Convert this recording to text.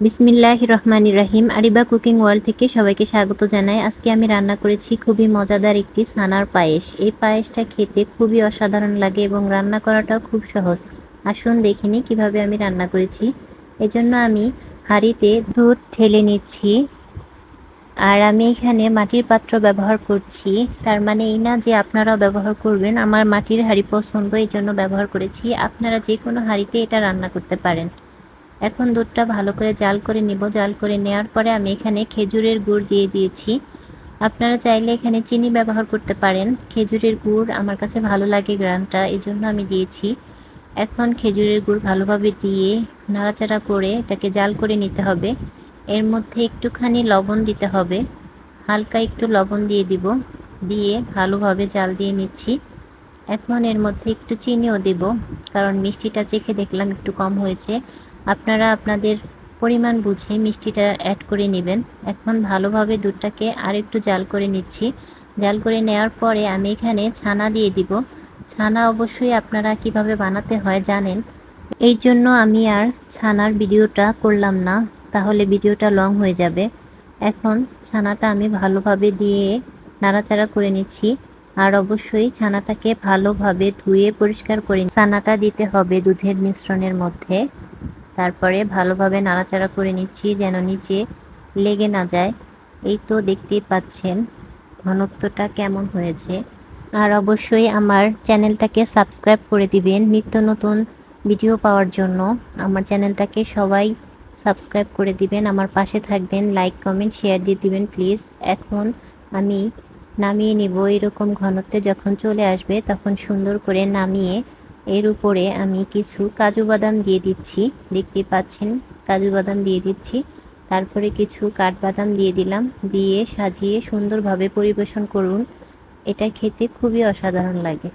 বিসমিল্লাহ রহমান রাহিম। আরিবা কুকিং ওয়ার্ল্ড থেকে সবাইকে স্বাগত জানাই। আজকে আমি রান্না করেছি খুবই মজাদার একটি ছানার পায়েস। এই পায়েসটা খেতে খুবই অসাধারণ লাগে এবং রান্না করাটাও খুব সহজ। আসুন দেখিনি কীভাবে আমি রান্না করেছি। এজন্য আমি হাঁড়িতে দুধ ঢেলে নিচ্ছি। আর আমি এখানে মাটির পাত্র ব্যবহার করছি। তার মানে এই না যে আপনারাও ব্যবহার করবেন, আমার মাটির হাঁড়ি পছন্দ এই জন্য ব্যবহার করেছি। আপনারা যে কোনো হাঁড়িতে এটা রান্না করতে পারেন। এখন দুধটা ভালো করে জাল করে নিব। জাল করে নেওয়ার পরে আমি এখানে খেজুরের গুড় দিয়ে দিয়েছি। আপনারা চাইলে এখানে চিনি ব্যবহার করতে পারেন। খেজুরের গুড় আমার কাছে ভালো লাগে গ্রামটা এই জন্য আমি দিয়েছি। এখন খেজুরের গুড় ভালোভাবে দিয়ে নাড়াচাড়া করে এটাকে জাল করে নিতে হবে। এর মধ্যে একটুখানি লবণ দিতে হবে। হালকা একটু লবণ দিয়ে দিব। দিয়ে ভালোভাবে জাল দিয়ে নিচ্ছি। এখন এর মধ্যে একটু চিনিও দেব, কারণ মিষ্টিটা চেখে দেখলাম একটু কম হয়েছে। আপনারা আপনাদের পরিমাণ বুঝে মিষ্টিটা অ্যাড করে নেবেন। এখন ভালোভাবে দুধটাকে আর একটু জাল করে নিচ্ছি। জাল করে নেওয়ার পরে আমি এখানে ছানা দিয়ে দিব। ছানা অবশ্যই আপনারা কীভাবে বানাতে হয় জানেন। এই জন্য আমি আর ছানার ভিডিওটা করলাম না, তাহলে ভিডিওটা লং হয়ে যাবে। এখন ছানাটা আমি ভালোভাবে দিয়ে নাড়াচাড়া করে নিচ্ছি। আর অবশ্যই ছানাটাকে ভালোভাবে ধুয়ে পরিষ্কার করে ছানাটা দিতে হবে দুধের মিশ্রণের মধ্যে। তারপরে ভালোভাবে নাড়াচাড়া করে নিচ্ছি যেন নিচে লেগে না যায়। এই তো দেখতেই পাচ্ছেন ঘনত্বটা কেমন হয়েছে। আর অবশ্যই আমার চ্যানেলটাকে সাবস্ক্রাইব করে দিবেন নিত্য নতুন ভিডিও পাওয়ার জন্য। আমার চ্যানেলটাকে সবাই সাবস্ক্রাইব করে দিবেন, আমার পাশে থাকবেন, লাইক, কমেন্ট, শেয়ার দিয়ে দিবেন প্লিজ। এখন আমি নামিয়ে নিব এরকম ঘনত্বে যখন চলে আসবে তখন সুন্দর করে নামিয়ে এর উপরে আমি কিছু কাজু বাদাম দিয়ে দিচ্ছি। দেখতে পাচ্ছেন, কাজু বাদাম দিয়ে দিচ্ছি। তারপরে কিছু কাঠবাদাম দিয়ে দিলাম। দিয়ে সাজিয়ে সুন্দরভাবে পরিবেশন করুন। এটা খেতে খুবই অসাধারণ লাগে।